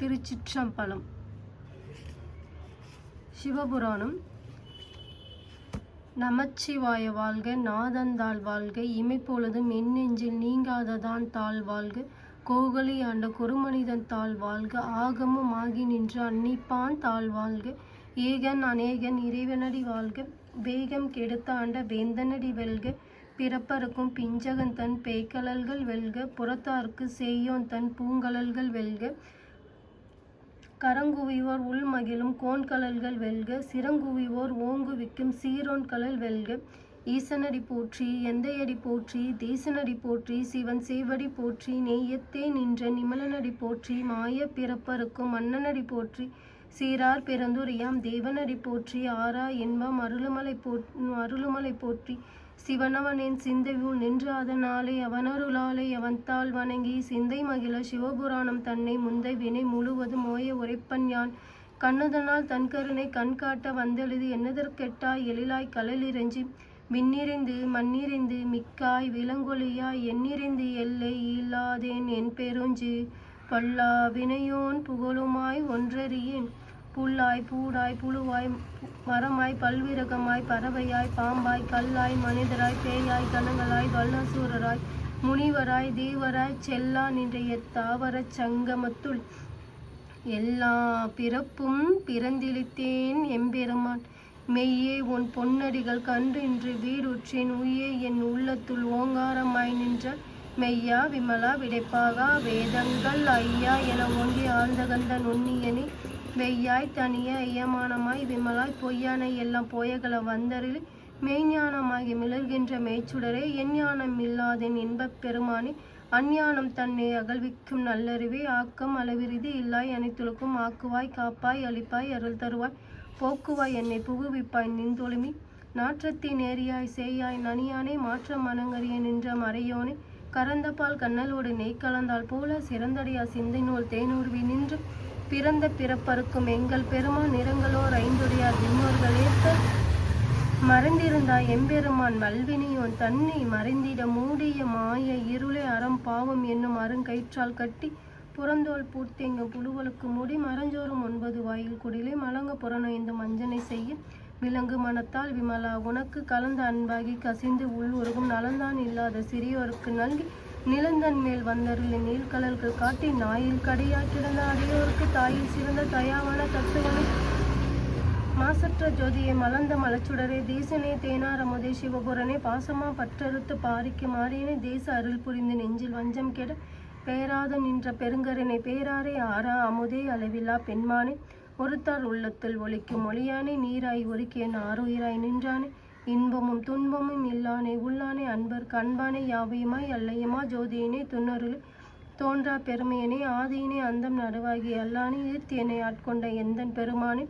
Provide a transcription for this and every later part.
திருச்சிற்றம்பலம். சிவபுராணம். நமச்சிவாய வாழ்க நாதந்தாள் வாழ்க இமைப்பொழுதும் என்னெஞ்சில் நீங்காததான் தாழ் வாழ்க கோகலி ஆண்ட குருமனிதன் தாழ் வாழ்க ஆகமும் ஆகி நின்று அன்னிப்பான் தாழ் வாழ்க ஏகன் அநேகன் இறைவனடி வாழ்க வேகம் கெடுத்த ஆண்ட வேந்தனடி வெல்க பிறப்பருக்கும் பிஞ்சகன் தன் பேய்க்கலல்கள் வெல்க புறத்தார்க்கு செய்யோன் தன் பூங்கலல்கள் வெல்க கரங்குவிவோர் உள்மகிழும் கோன்கலல்கள் வெல்க சிறங்குவிவோர் ஓங்குவிக்கும் சீரோன் கலல் வெல்க. ஈசனடி போற்றி எந்தையடி போற்றி தேசனடி போற்றி சிவன் சேவடி போற்றி நெய்யத்தே நின்ற நிமலனடி போற்றி மாய பிறப்பருக்கும் மன்னனடி போற்றி சீரார் பிறந்துரியாம் தேவனடி போற்றி ஆரா இன்பம் அருளுமலை போ அருளுமலை போற்றி சிவனவனின் சிந்தையுள் நின்று அதனாலே அவனருளாலே அவன்தாள் வணங்கி சிந்தை மகிழ சிவபுராணம் தன்னை முந்தை வினை முழுவதும் ஓய உரைப்பன் யான். கண்ணுதனால் தன் கருணை கண்காட்ட வந்தெழுது என்னதற்கெட்டாய் எழிலாய் கடலிறைஞ்சி விண்ணிறைந்து மண்ணிறைந்து மிக்காய் விலங்கொழியாய் எண்ணிறைந்து எல்லை இல்லாதேன் என் பெருஞ்சு. பல்லா வினையோன் புகழுமாய் ஒன்றறியேன். புல்லாய் பூடாய் புழுவாய் மரமாய் பல்விரகமாய் பறவையாய் பாம்பாய் கல்லாய் மனிதராய் பேயாய் கணங்களாய் வல்லசூரராய் முனிவராய் தேவராய் செல்லா நின்றைய தாவரச் சங்கமத்துள் எல்லா பிறப்பும் பிறந்திழித்தேன் எம்பெருமான். மெய்யே உன் பொன்னடிகள் கன்று இன்று வீடுற்றேன் உயே என் உள்ளத்துள் ஓங்காரமாய் நின்ற மெய்யா விமலா விடைப்பாகா வேதங்கள் ஐயா என ஓங்கி ஆழ்ந்தகந்த நுண்ணியனே வெய்யாய் தனியாய் ஐயமானமாய் விமலாய் பொய்யான எல்லாம் போயகல வந்தரில் மெய்ஞானமாகி மிளர்கின்ற மெய்ச்சுடரே எஞ்ஞானம் இல்லாதென் இன்பப் பெருமானே அஞ்ஞானம் தன்னை அகழ்விக்கும் நல்லறிவே ஆக்கம் அளவிரிது இல்லாய் அனைத்துலக்கும் ஆக்குவாய் காப்பாய் அழிப்பாய் அருள் தருவாய் போக்குவாய் என்னை புகுவிப்பாய் நின்றொழுமி. நாற்றத்தை நேரியாய் சேயாய் நனியானே மாற்ற மனங்கரிய நின்ற மறையோனே கறந்த பால் கண்ணலோடு நெய் கலந்தால் போல சிறந்தடியா சிந்தை நூல் தேனூர்வி நின்று பிறந்த பிறப்பருக்கும் எங்கள் பெருமான் நிறங்களோர் ஐந்துடையார் விண்ணோர்கள் மறைந்திருந்தாய் எம்பெருமான் மல்வினியோன். தன்னை மறைந்திட மூடிய மாய இருளே அறம் பாவம் என்னும் அருங்கயிற்றால் கட்டி புறந்தோல் பூத்தெங்க புழுவலுக்கு முடி மரஞ்சோறும் ஒன்பது வாயில் குடிலே மலங்க புறநைந்து மஞ்சனை செய்ய விலங்கு மனத்தால் விமலா. உனக்கு கலந்த அன்பாகி கசிந்து உள் உருகும் நலந்தான் இல்லாத சிறியோருக்கு நல்கி நிலந்தன் மேல் வந்தருளி நீள்கலல்கள் காட்டி நாயில் கடையாய் கிடந்த அடியோருக்கு தாயில் சிறந்த தயாவான தத்துவனை மாசற்ற ஜோதியை மலர்ந்த மலச்சுடரே தேசனே தேனார் அமுதே சிவபுரனே பாசமா பற்றறுத்து பாரிக்கு மாறியனே தேச அருள் புரிந்து நெஞ்சில் வஞ்சம் கெட பேராத நின்ற பெருங்கரனை பேராரே ஆரா அமுதே அளவில்லா பெண்மானே. ஒருத்தார் உள்ளத்தில் ஒலிக்கும் மொழியானே நீராய் ஒருக்கியன் ஆறுயிராய் நின்றானே. இன்பமும் துன்பமும் இல்லானே உள்ளானே அன்பர் கண்பானே யாவையுமாய் அல்லையுமா? ஜோதியினே துன்னருள் தோன்றா பெருமையனே ஆதியினே அந்தம் நடுவாகி அல்லானே ஈர்த்தியனை ஆட்கொண்ட எந்தன் பெருமானே?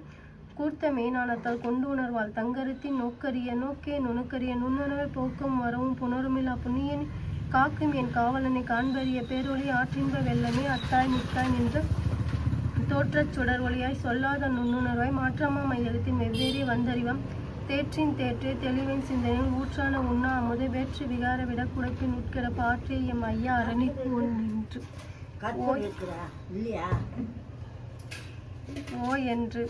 கூர்த்த மேனானத்தால் கொண்டு உணர்வாள் தங்கருத்தின் நோக்கரிய நோக்கே நுணுக்கரிய நுண்ணுணர்வை போக்கும் வரவும் புணருமில்லா புண்ணியனே? காக்கும் என் காவலனை காண்பறிய பேரொளி ஆற்றின்ப வெள்ளமே அத்தாய் மிக்காய் நின்ற தோற்றச் சுடர் ஒளியாய் சொல்லாத நுண்ணுணர்வாய் மாற்றமா மையத்தின் வெவ்வேறே வந்தறிவம். தேற்றின் தேற்றே தெளிவின் சிந்தனையில் ஊற்றான உண்ணா அமுதை வேற்று விகார விட குடைப்பின் உட்கிடப்பு ஆற்றிய எம் ஐயா நின்று இல்லையா? ஓ என்று.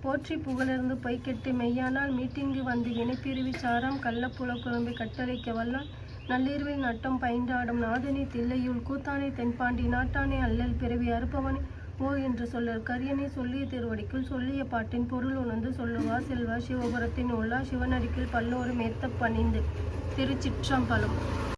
போற்றி புகழிருந்து பொய்க்கெட்டு மெய்யானால் மீட்டிங்கு வந்து இணைப்பிரிவி சாராம் கள்ளப்புல குழம்பை கட்டளைக்க வல்லான் நள்ளிரவில் நட்டம் பயின்றாடும் நாதனே தில்லையுள் கூத்தானே தென்பாண்டி நாட்டானே அல்லல் பிறவி அறுப்பவனே. போ என்று சொல்லர் கரியனை சொல்லிய திருவடிக்குள் சொல்லிய பாட்டின் பொருள் உணர்ந்து சொல்லுவா செல்வா சிவபுரத்தின் உள்ளா சிவனடிக்கில் பல்லோரும் ஏத்த பணிந்து திருச்சிற்றம்பலம்.